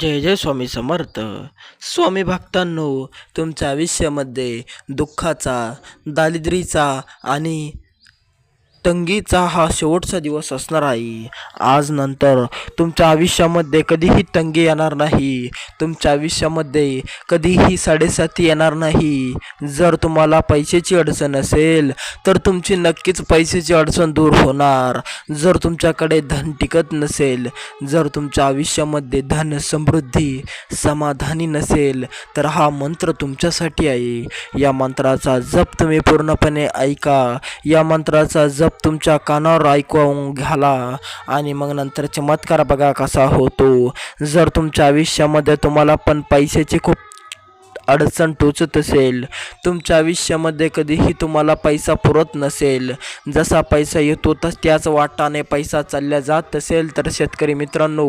जय जय स्वामी समर्थ. स्वामी भक्तांनो तुमच्या आयुष्यामध्ये दुःखाचा दारिद्रीचा आणि तंगीचा हा शेवटचा दिवस असणार आहे आज नंतर तुमच्या आयुष्यामध्ये कधीही तंगी येणार नाही. तुमच्या आयुष्यामध्ये कधीही साडेसाती येणार नाही. जर तुम्हाला पैशाची अडचण असेल तर तुमची नक्कीच पैशाची अडचण दूर होणार. जर तुमच्याकडे धन टिकत नसेल जर तुमच्या आयुष्यामध्ये धन समृद्धी समाधानी नसेल तर हा मंत्र तुमच्यासाठी आहे. या मंत्राचा जप तुम्ही पूर्णपणे ऐका. या मंत्राचा जप तुमच्या कानावर ऐकून घाला आणि मग नंतर चमत्कार बघा कसा होतो. जर तुमच्या आयुष्यामध्ये तुम्हाला पण पैशाची खूप अडचण टोचत असेल. तुमच्या आयुष्यामध्ये कधीही तुम्हाला पैसा पुरत नसेल. जसा पैसा येतो तस त्याच वाटाने पैसा चालल्या जात असेल. तर शेतकरी मित्रांनो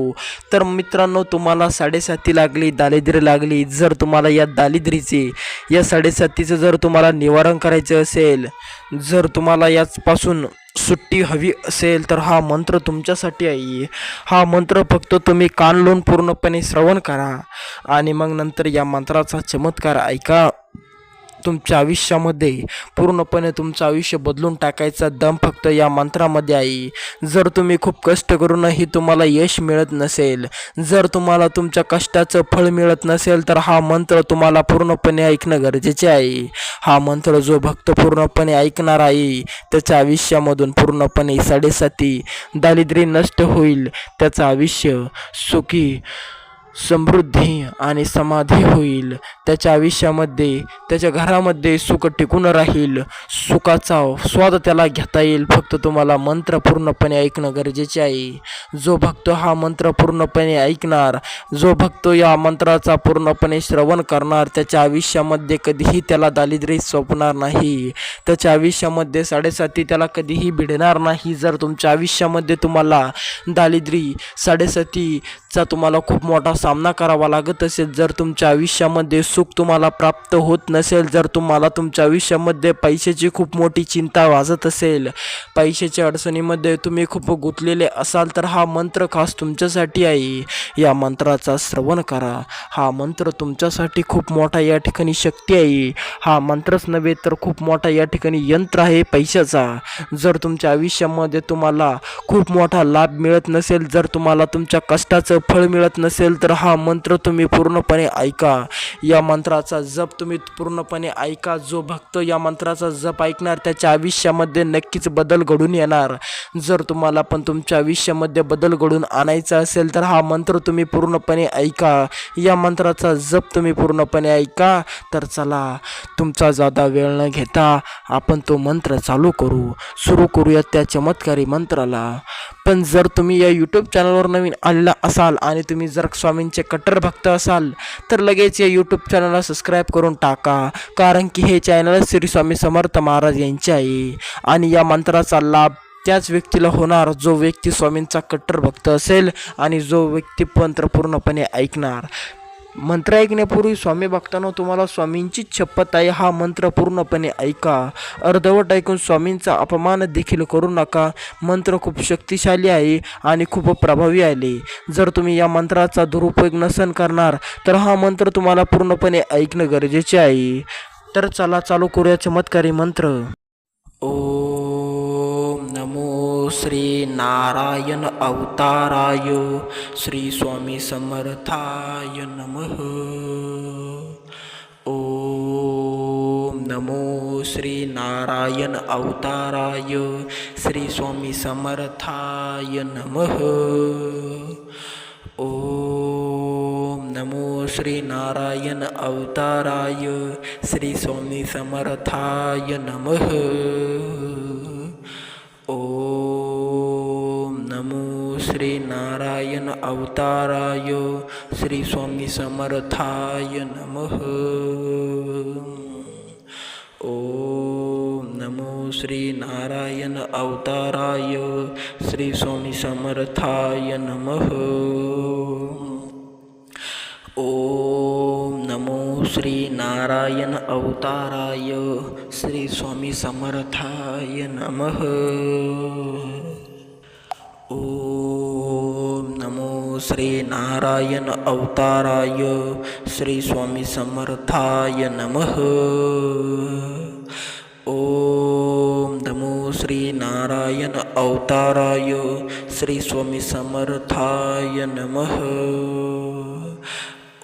तर मित्रांनो तुम्हाला साडेसाती लागली दारिद्र्य लागली. जर तुम्हाला या दारिद्र्याचे या साडेसातीचं जर तुम्हाला निवारण करायचं असेल जर तुम्हाला याचपासून सुट्टी हवी असेल तर हा मंत्र तुमच्यासाठी आहे. हा मंत्र फक्त तुम्ही कान लावून पूर्णपणे श्रवण करा. आणि मग नंतर या मंत्राचा चमत्कार ऐका. तुमच्या आयुष्यामध्ये पूर्णपणे तुमचं आयुष्य बदलून टाकायचा दम फक्त या मंत्रामध्ये आहे. जर तुम्ही खूप कष्ट करूनही तुम्हाला यश मिळत नसेल जर तुम्हाला तुमच्या कष्टाचं फळ मिळत नसेल तर हा मंत्र तुम्हाला पूर्णपणे ऐकणं गरजेचे आहे. हा मंत्र जो भक्त पूर्णपणे ऐकणार आहे त्याच्या आयुष्यामधून पूर्णपणे साडेसाती दारिद्र्य नष्ट होईल. त्याचं आयुष्य सुखी समृद्धी आणि समाधी होईल. त्याच्या आयुष्यामध्ये त्याच्या घरामध्ये सुख टिकून राहील. सुखाचा स्वाद त्याला घेता येईल. फक्त तुम्हाला मंत्र पूर्णपणे ऐकणं गरजेचे आहे. जो भक्त हा मंत्र पूर्णपणे ऐकणार जो भक्त या मंत्राचा पूर्णपणे श्रवण करणार त्याच्या आयुष्यामध्ये कधीही त्याला दारिद्र्य सोपणार नाही. त्याच्या आयुष्यामध्ये साडेसाती त्याला कधीही भिडणार नाही. जर तुमच्या आयुष्यामध्ये तुम्हाला दारिद्र्य चा तुम्हाला खूप मोठा सामना करावा लागत असेल. जर तुमच्या आयुष्यामध्ये सुख तुम्हाला प्राप्त होत नसेल जर तुम्हाला तुमच्या आयुष्यामध्ये पैशाची खूप मोठी चिंता वाजत असेल पैशाच्या अडचणीमध्ये तुम्ही खूप गुंतलेले असाल तर हा मंत्र खास तुमच्यासाठी आहे. या मंत्राचा श्रवण करा. हा मंत्र तुमच्यासाठी खूप मोठा या ठिकाणी शक्ती आहे. हा मंत्रच नव्हे तर खूप मोठा या ठिकाणी यंत्र आहे पैशाचा. जर तुमच्या आयुष्यामध्ये तुम्हाला खूप मोठा लाभ मिळत नसेल जर तुम्हाला तुमच्या कष्टाचं फळ मिळत नसेल तर हा मंत्र तुम्ही पूर्णपणे ऐका. या मंत्राचा जप तुम्ही पूर्णपणे ऐका. जो भक्त या मंत्राचा जप ऐकणार त्याच्या आयुष्यामध्ये नक्कीच बदल घडून येणार. जर तुम्हाला पण तुमच्या आयुष्यामध्ये बदल घडून आणायचा असेल तर हा मंत्र तुम्ही पूर्णपणे ऐका. या मंत्राचा जप तुम्ही पूर्णपणे ऐका. तर चला तुमचा जादा वेळ न घेता आपण तो मंत्र चालू करू. सुरू करूया त्या चमत्कारी मंत्राला. पण जर तुम्ही या यूट्यूब चॅनलवर नवीन आलेला असाल आणि तुम्ही जर स्वामींचे कट्टर भक्त असाल तर लगेच या यूट्यूब चॅनलला सबस्क्राईब करून टाका. कारण की हे चॅनल श्री स्वामी समर्थ महाराज यांचे आहे. आणि या मंत्राचा लाभ त्याच व्यक्तीला होणार जो व्यक्ती स्वामींचा कट्टर भक्त असेल आणि जो व्यक्ती मंत्र पूर्णपणे ऐकणार. मंत्र ऐकण्यापूर्वी स्वामी बघताना तुम्हाला स्वामींचीच शपथ आहे हा मंत्र पूर्णपणे ऐका. अर्धवट ऐकून स्वामींचा अपमान देखील करू नका. मंत्र खूप शक्तिशाली आहे आणि खूप प्रभावी आहे. जर तुम्ही या मंत्राचा दुरुपयोग नसन करणार तर हा मंत्र तुम्हाला पूर्णपणे ऐकणं गरजेचे आहे. तर चला चालू करूया चमत्कारी मंत्र. ओम नमो श्री नारायण अवताराय, श्री स्वामी समर्थाय नमः। ओम नमो श्री नारायण अवताराय, श्री स्वामी समर्थाय नमः। ओम नमो श्री नारायण अवताराय, श्री स्वामी समर्थाय नमः। श्री नारायण अवताराय, श्री स्वामी समर्थाय नमः। ओम नमो श्री नारायण अवताराय, श्री स्वामी समर्थाय नमः। ओम नमो श्री नारायण अवताराय, श्री स्वामी समर्थाय नमः। ओम श्री नारायण अवताराय, श्री स्वामी समर्थाय नमः। ओम नमो श्री नारायण अवताराय, श्री स्वामी समर्थाय नमः।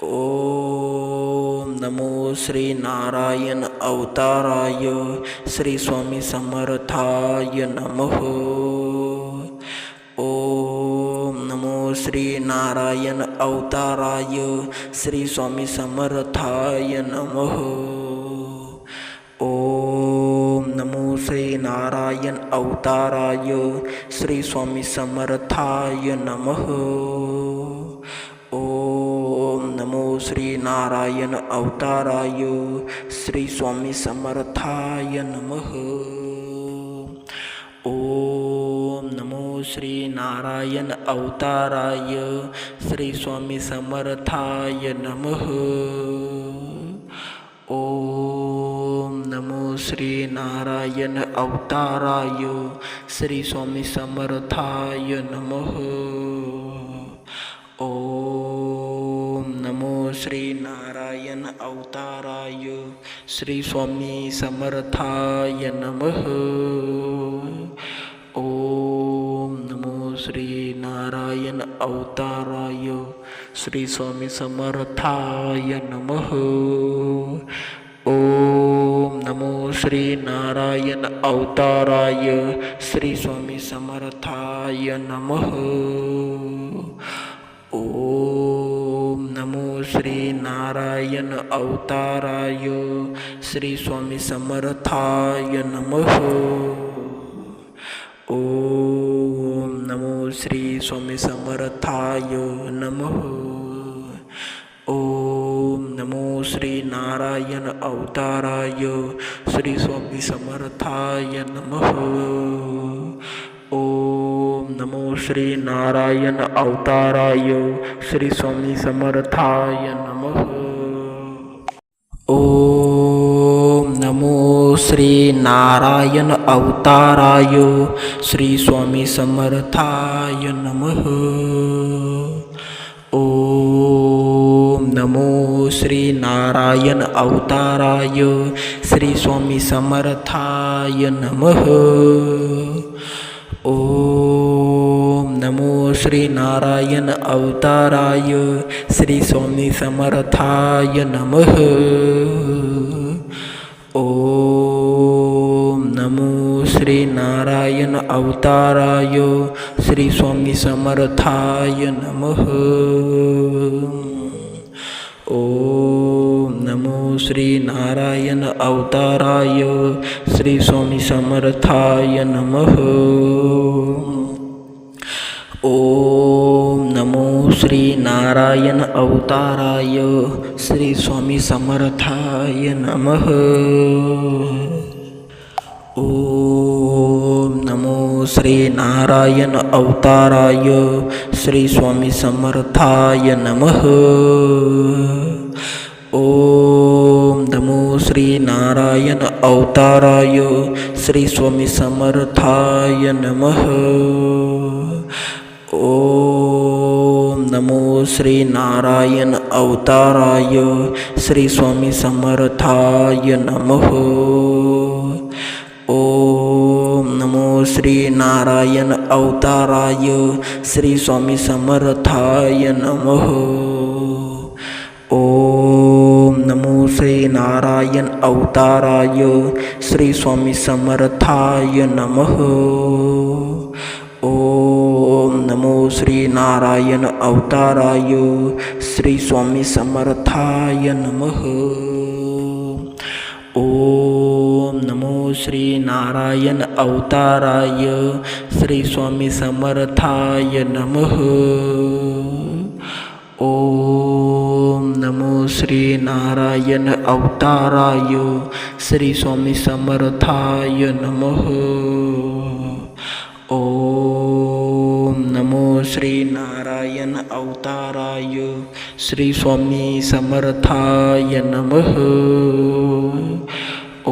ओम नमो श्री नारायण अवताराय, श्री स्वामी समर्थाय नमः। श्री नारायण अवताराय श्री स्वामी समर्थाय नमः ओम नमो श्री नारायण अवताराय श्री स्वामी समर्थाय नमः ओम नमो श्री नारायण अवताराय श्री स्वामी समर्थाय नमः ओम नमो श्री नारायण अवताराय श्री स्वामी समर्थाय नमः। ओम नमो श्री नारायण अवताराय श्री स्वामी समर्थाय नमः। ओम नमो श्री नारायण अवताराय श्री स्वामी समर्थाय नमः। नारायण अवताराय श्री स्वामी समर्थाय नमः। ओम नमो श्री नारायण अवताराय श्री स्वामी समर्थाय नमः। ओम नमो श्री नारायण अवताराय श्री स्वामी समर्थाय नमः। ओम नमो श्री स्वामी समर्थाय नमः। ओम नमो श्री नारायण अवताराय श्री स्वामी समर्थाय नमः। ओम नमो श्री नारायण अवताराय श्री स्वामी समर्थाय नमः। ओम नमो श्री नारायण अवताराय, श्री स्वामी समर्थाय नमः। ओम नमो श्री नारायण अवताराय, श्री स्वामी समर्थाय नमः। ओम नमो श्री नारायण अवताराय, श्री स्वामी समर्थाय नमः। ओम नमो श्री नारायण अवताराय श्री स्वामी समर्थाय नमः। ओम नमो श्री नारायण अवताराय श्री स्वामी समर्थाय नमः। ओम श्री नारायण अवताराय, श्री स्वामी समर्थाय नमः। ओम नमो श्री नारायण अवताराय, श्री स्वामी समर्थाय नमः। ओम नमो श्री नारायण अवताराय, श्री स्वामी समर्थाय नमः। ओम श्री नारायण अवताराय, श्री स्वामी समर्थाय नमः। नमो श्री नारायण अवताराय, श्री स्वामी समर्थाय नमः। ओम नमो श्री नारायण अवताराय, श्री स्वामी समर्थाय नमः। नमो श्री नारायण अवताराय, श्री स्वामी समर्थाय नमः। ओम नमो श्री नारायण अवताराय, श्री स्वामी समर्थाय नमः। ओम नमो श्री नारायण अवताराय, श्री स्वामी समर्थाय नमः। ओम श्री नारायण अवताराय, श्री स्वामी समर्थाय नमः।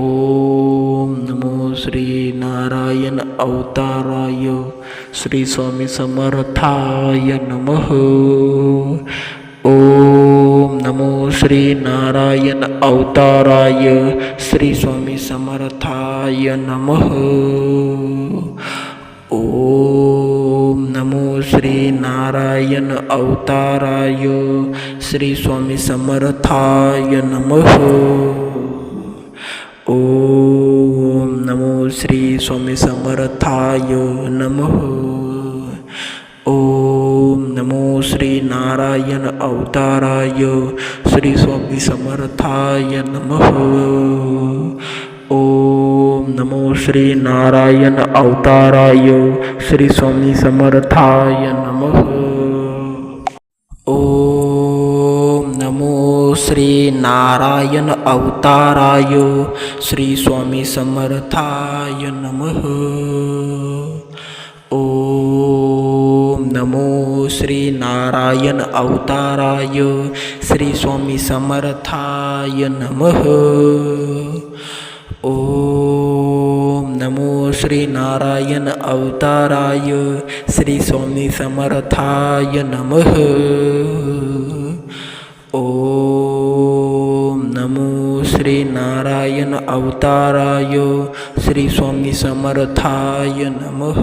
ओम नमो श्री नारायण अवताराय, श्री स्वामी समर्थाय नमः। ओम नमो श्री नारायण अवताराय, श्री स्वामी समर्थाय नमः। ओम नमो श्री नारायण अवताराय श्री स्वामी समर्थाय नमः। ओम नमो श्री स्वामी समर्थाय नमः। ओम नमो श्री नारायण अवताराय श्री स्वामी समर्थाय नमः। ओम नमो श्री नारायण अवताराय, श्री स्वामी समर्थाय नमः। ओम नमो श्री नारायण अवताराय, श्री स्वामी समर्थाय नमः। ओम नमो श्री नारायण अवताराय, श्री स्वामी समर्थाय नमः। ओम नमो श्री नारायण अवताराय, श्री स्वामी समर्थाय नमः। ओम नमो श्री नारायण अवताराय, श्री स्वामी समर्थाय नमः।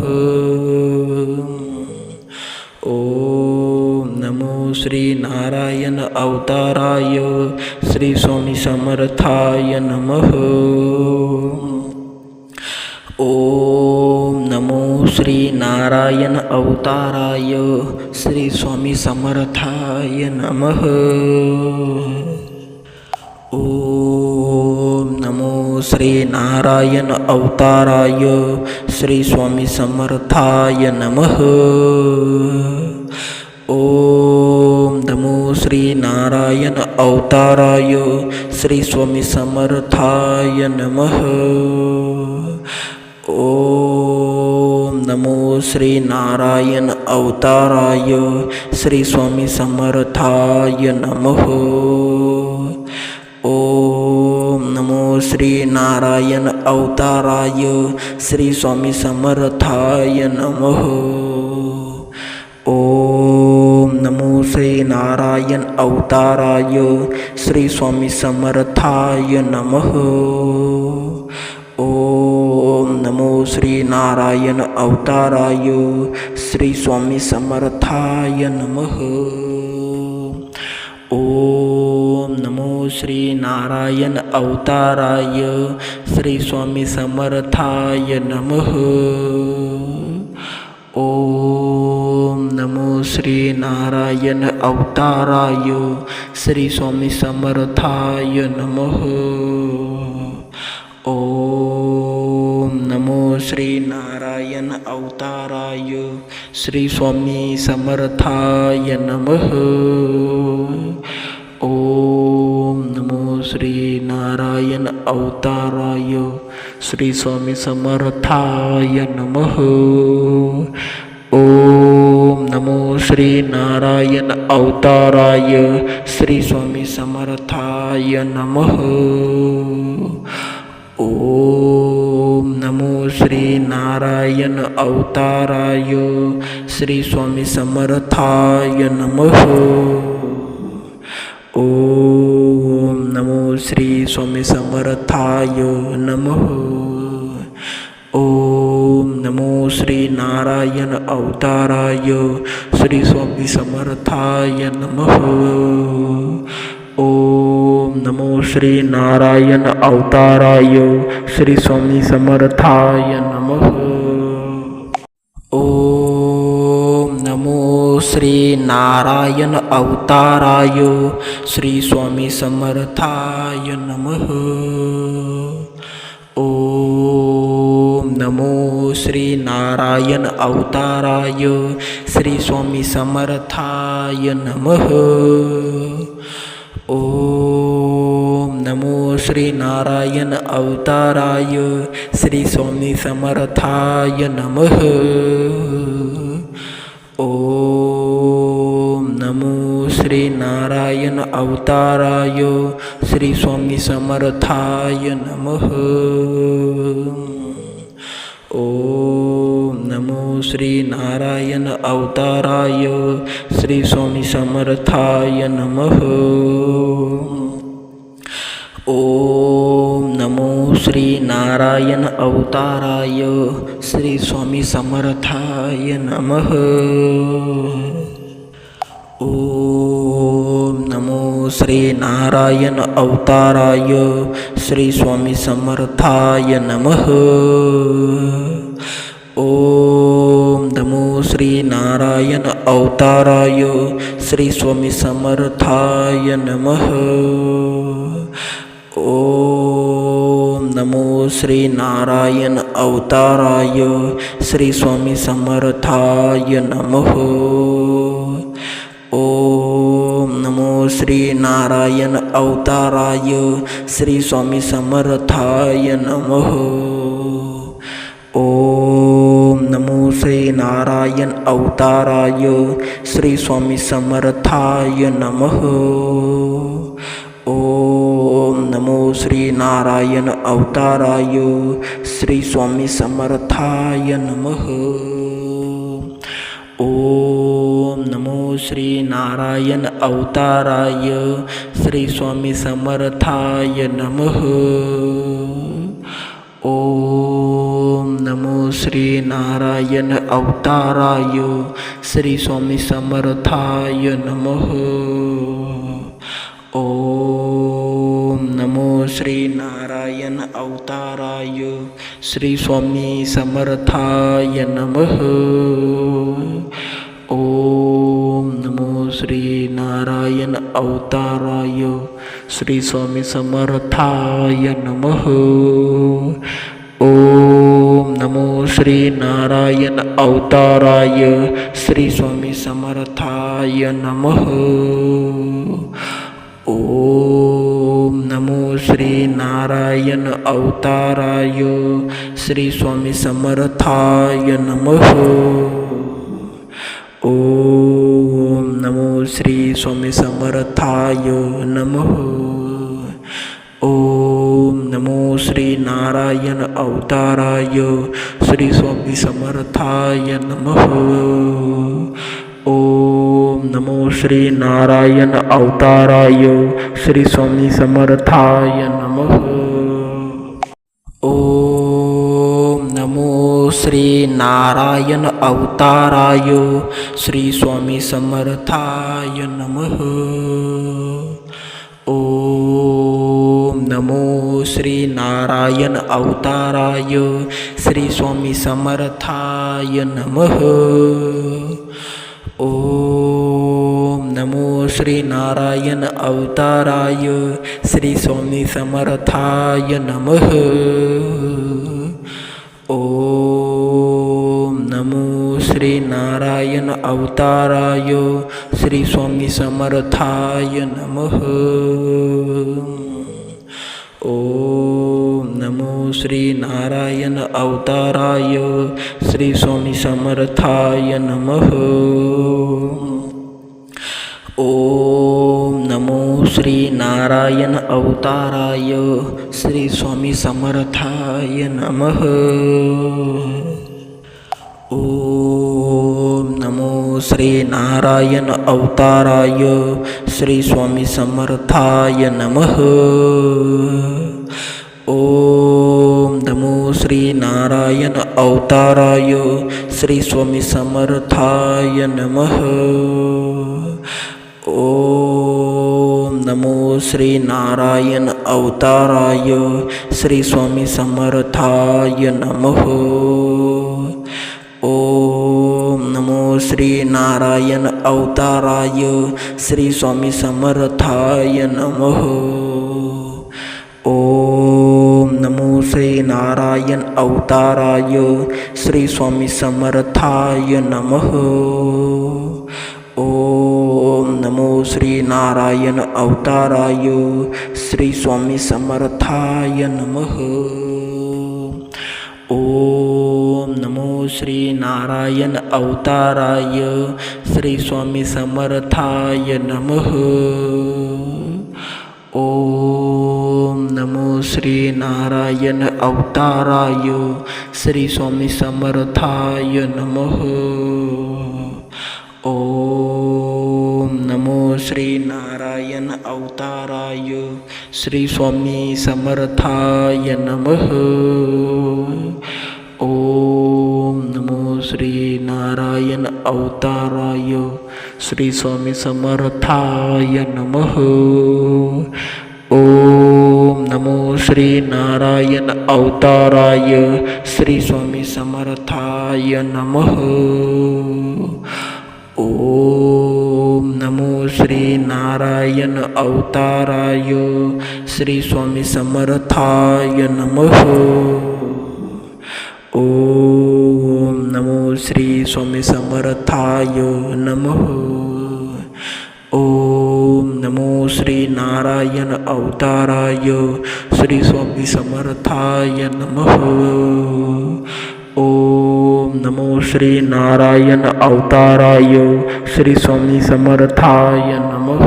ओम नमो श्री नारायण अवताराय, श्री स्वामी समर्थाय नमः। ओम नमो श्री नारायण अवताराय श्री स्वामी समर्थाय नमः। ओम नमो श्री नारायण अवताराय श्री स्वामी समर्थाय नमः। ओम नमो श्री नारायण अवताराय श्री स्वामी समर्थाय नमः। ओम नमो श्री नारायण अवताराय, श्री स्वामी समर्थाय नमः। ओम नमो श्री नारायण अवताराय, श्री स्वामी समर्थाय नमः। ओम नमो श्री नारायण अवताराय, श्री स्वामी समर्थाय नमः। नमो श्री नारायण अवताराय, श्री स्वामी समर्थाय नमः। ओम नमो श्री नारायण अवताराय, श्री स्वामी समर्थाय नमः। ओम नमो श्री नारायण अवताराय, श्री स्वामी समर्थाय नमः। श्री नारायण अवताराय श्री स्वामी समर्थाय नमः। ओम नमो श्री नारायण अवताराय श्री स्वामी समर्थाय नमः। ओम नमो श्री नारायण अवताराय श्री स्वामी समर्थाय नमः। ओम श्री नारायण अवताराय, श्री स्वामी समर्थाय नमः। ओम नमो श्री स्वामी समर्थाय नमः। ओम नमो श्री नारायण अवताराय, श्री स्वामी समर्थाय नमः। ओम नमो श्री नारायण अवताराय, श्री स्वामी समर्थाय नमः। ओम नमो श्री नारायण अवताराय, श्री स्वामी समर्थाय नमः। ओम नमो श्री नारायण अवताराय, श्री स्वामी समर्थाय नमः। ओम नमो श्री नारायण अवताराय, श्री स्वामी समर्थाय नमः। ओम नमो श्री नारायण अवताराय, श्री स्वामी समर्थाय नमः। ओम नमो श्री नारायण अवताराय, श्री स्वामी समर्थाय नमः। ओम नमो श्री नारायण अवताराय श्री स्वामी समर्थाय नमः। ओम नमो श्री नारायण अवताराय श्री स्वामी समर्थाय नमः। ओम नमो श्री नारायण अवताराय श्री स्वामी समर्थाय नमः। ओम नमो श्री नारायण अवताराय श्री स्वामी समर्थाय नमः। ओम नमो श्री नारायण अवताराय श्री स्वामी समर्थाय नमः। ओम नमो श्री नारायण अवताराय श्री स्वामी समर्थाय नमः। ओम नमो श्री नारायण अवताराय श्री स्वामी समर्थाय नमः। ओम नमो श्री नारायण अवताराय श्री स्वामी समर्थाय नमः। ओम नमो श्री नारायण अवताराय श्री स्वामी समर्थाय नमः। ओम नमो श्री नारायण अवताराय श्री स्वामी समर्थाय नमः ओम नमो श्री नारायण अवताराय श्री स्वामी समर्थाय नमः ओम नमो श्री नारायण अवताराय श्री स्वामी समर्थाय नमः ओम नमो श्री नारायण अवताराय श्री स्वामी समर्थाय नम। ओम नमो श्री स्वामी समर्थाय नम। ओम नमो श्री नारायण अवताराय श्री स्वामी समर्थाय नमः। नमो श्री नारायण अवताराय, श्री स्वामी समर्थाय नमः। ओम नमो श्री नारायण अवताराय, श्री स्वामी समर्थाय नमः। ओम नमो श्री नारायण अवताराय, श्री स्वामी समर्थाय नमः। ओम नमो श्री नारायण अवताराय श्री स्वामी समर्थाय नमः। ओम नमो श्री नारायण अवताराय श्री स्वामी समर्थाय नमः। ओम नमो श्री नारायण अवताराय श्री स्वामी समर्थाय नमः। श्री नारायण अवताराय, श्री स्वामी समर्थाय नमः। ओम नमो श्री नारायण अवताराय, श्री स्वामी समर्थाय नमः। ओम नमो श्री नारायण अवताराय, श्री स्वामी समर्थाय नमः। ओम नमो श्री नारायण अवताराय, श्री स्वामी समर्थाय नमः। ओम नमो श्री नारायण अवताराय, श्री स्वामी समर्थाय नमः। ओम नमो श्री नारायण अवताराय, श्री स्वामी समर्थाय नमः। श्री नारायण अवताराय, श्री स्वामी समर्थाय नमः। ओम नमो श्री नारायण अवताराय, श्री स्वामी समर्थाय नमः। ओम नमो श्री नारायण अवताराय, श्री स्वामी समर्थाय नमः। ओम श्री नारायण अवताराय श्री स्वामी समर्थाय नमः। ओम नमो श्री नारायण अवताराय श्री स्वामी समर्थाय नमः। ओम नमो श्री नारायण अवताराय श्री स्वामी समर्थाय नमः। ओम श्री नारायण अवताराय श्री स्वामी समर्थाय नमः। ओम नमो श्री स्वामी समर्थाय नमः। ओम नमो श्री नारायण अवताराय श्री स्वामी समर्थाय नमः। ओम नमो श्री नारायण अवताराय श्री स्वामी समर्थाय नमः।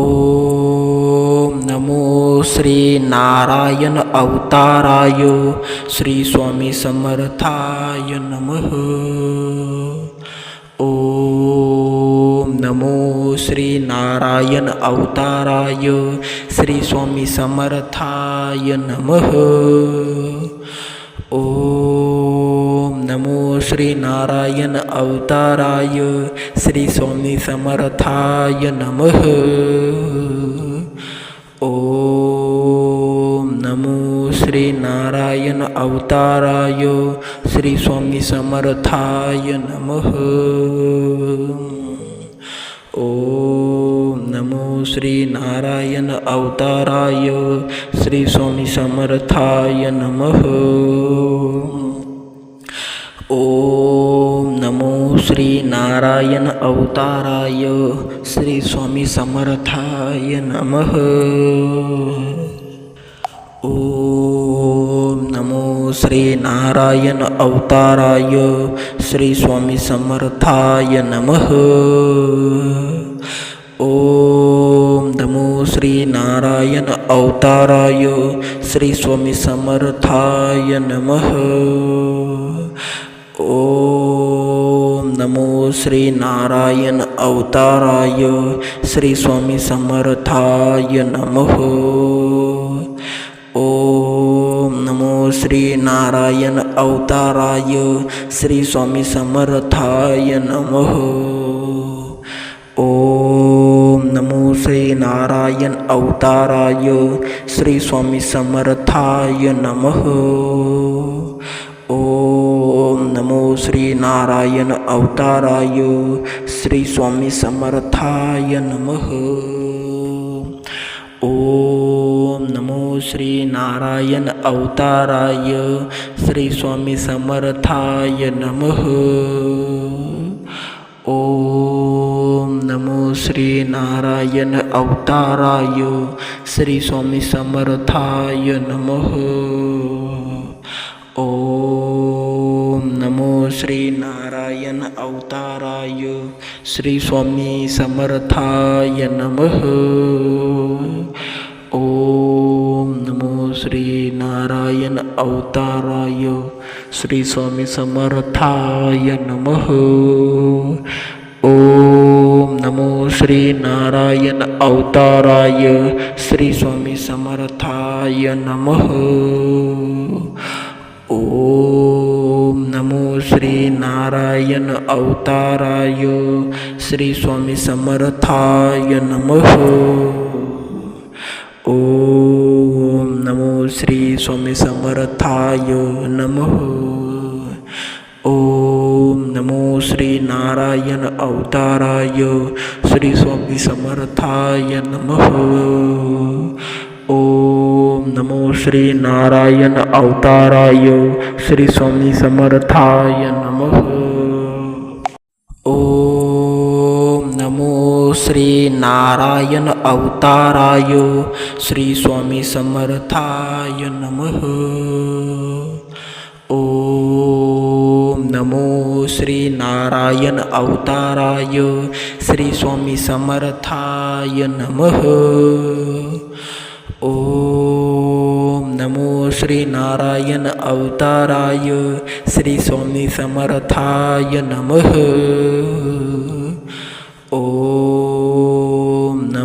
ओम नमो श्री नारायण अवताराय श्री स्वामी समर्थाय नमः। ओम नमो श्री नारायण अवताराय श्री स्वामी समर्थाय नमः। ओम नमो श्री नारायण अवताराय, श्री स्वामी समर्थाय नमः। ओम नमो श्री नारायण अवताराय, श्री स्वामी समर्थाय नमः। ओम नमो श्री नारायण अवताराय, श्री स्वामी समर्थाय नमः। ओम नमो श्री नारायण अवताराय, श्री स्वामी समर्थाय नमः। ओम नमो श्री नारायण अवताराय, श्री स्वामी समर्थाय नमः। ओम नमो श्री नारायण अवताराय श्री स्वामी समर्थाय नमः। ओम नमो श्री नारायण अवताराय श्री स्वामी समर्थाय नमः। ओम नमो श्री नारायण अवताराय श्री स्वामी समर्थाय नमः। ओम नमो श्री नारायण अवताराय श्री स्वामी समर्थाय नमः। ओम नमो श्री नारायण अवताराय श्री स्वामी समर्थाय नमः। ओम नमो श्री नारायण अवताराय श्री स्वामी समर्थाय नमः। ओम नमो श्री नारायण अवताराय, श्री स्वामी समर्थाय नमः। ओम नमो श्री नारायण अवताराय, श्री स्वामी समर्थाय नमः। ओम नमो श्री नारायण अवताराय श्री स्वामी समर्थाय नमः। ओम नमो श्री नारायण अवताराय श्री स्वामी समर्थाय नमः। ओम नमो श्री नारायण अवताराय श्री स्वामी समर्थाय नमः। ओम नमो श्री स्वामी समर्थाय नमः। ओम नमो श्री नारायण अवताराय श्री स्वामी समर्थाय नमः। ओम नमो श्री नारायण अवताराय श्री स्वामी समर्थाय नमः। ओम श्री नारायण अवताराय, श्री स्वामी समर्थाय नमः। ओम नमो श्री नारायण अवताराय, श्री स्वामी समर्थाय नमः। ओम नमो श्री नारायण अवताराय, श्री स्वामी समर्थाय नमः।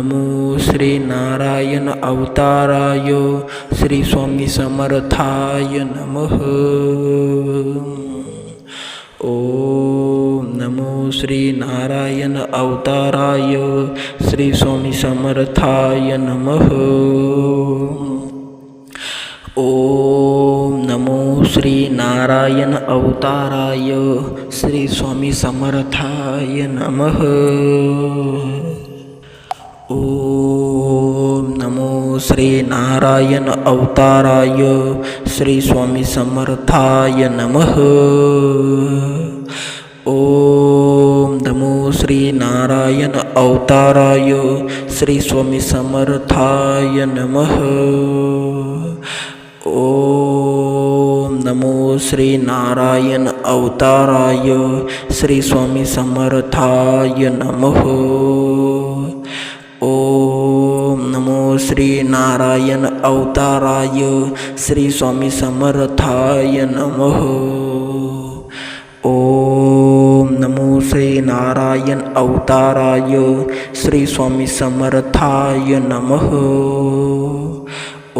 नमो श्री नारायण अवताराय श्री स्वामी समर्थाय नमः। ओम नमो श्री नारायण अवताराय श्री स्वामी समर्थाय नमः। ओम नमो श्री नारायण अवताराय श्री स्वामी समर्थाय नमः। ओम नमो श्री नारायण अवताराय श्री स्वामी समर्थाय नमः ओम नमो श्री नारायण अवताराय श्री स्वामी समर्थाय नमः ओम नमो श्री नारायण अवताराय श्री स्वामी समर्थाय नमः ओम नमो श्री नारायण अवताराय श्री स्वामी समर्थाय नमः। ओम नमो श्री नारायण अवताराय श्री स्वामी समर्थाय नमः।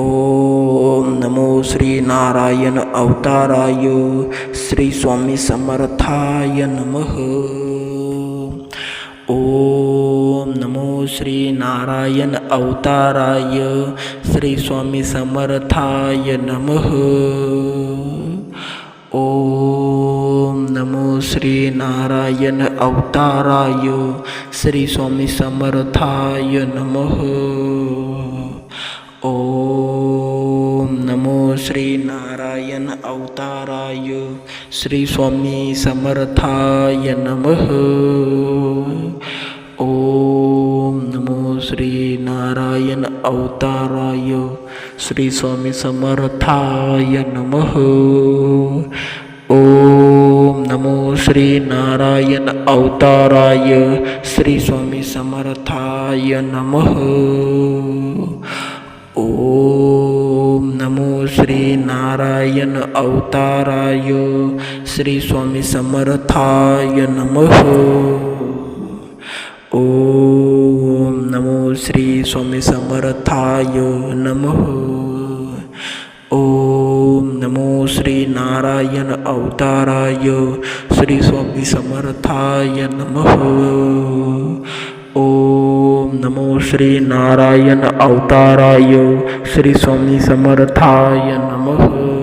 ओम नमो श्री नारायण अवताराय श्री स्वामी समर्थाय नमः। ओम नमो श्री नारायण अवताराय श्री स्वामी समर्थाय नमः। ओम नमो श्री नारायण अवताराय श्री स्वामी समर्थाय नमः। ओम नमो श्री नारायण अवताराय श्री स्वामी समर्थाय नमः। ओम नमो श्री नारायण अवताराय, श्री स्वामी समर्थाय नमः। ओम नमो श्री नारायण अवताराय, श्री स्वामी समर्थाय नमः। ओम नमो श्री नारायण अवताराय, श्री स्वामी समर्थाय नमः। ओम नमो श्री स्वामी समर्थाय नमः। ओम नमो श्री नारायण अवताराय श्री स्वामी समर्थाय नमः। ओम नमो श्री नारायण अवताराय श्री स्वामी समर्थाय नमः।